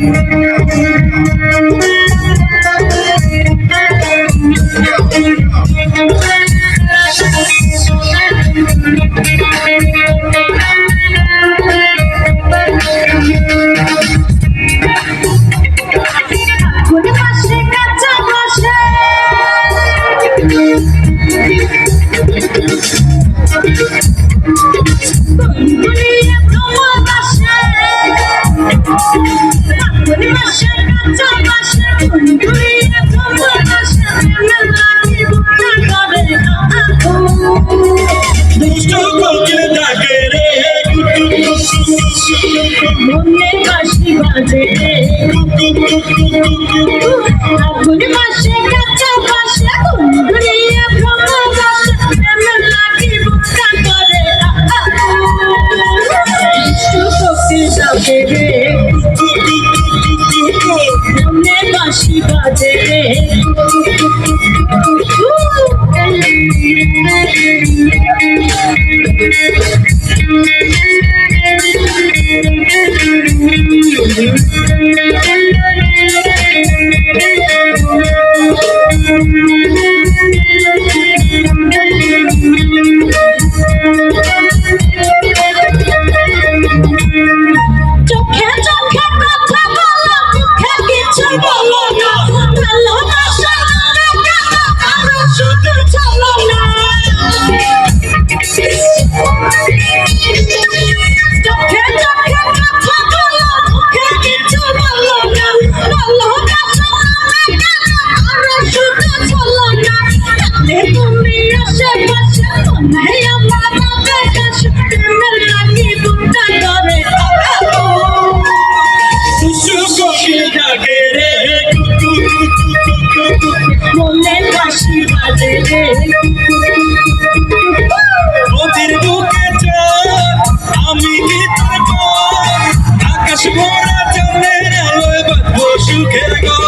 Yeah. মনে কাশি বাজে। আগুন পাশে কাঁচা পাশে ঘুরিয়ে ভ্রমণ পাশে প্রেমের লাগি বোকা করে শক্তি যাবে রে। মনে কাশি বাজে। রে Thank you. নদীর বুকে আমি গীতের আকাশ ভরা জন্মের আলোয় বাঁধবো সুখের গো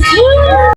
guys!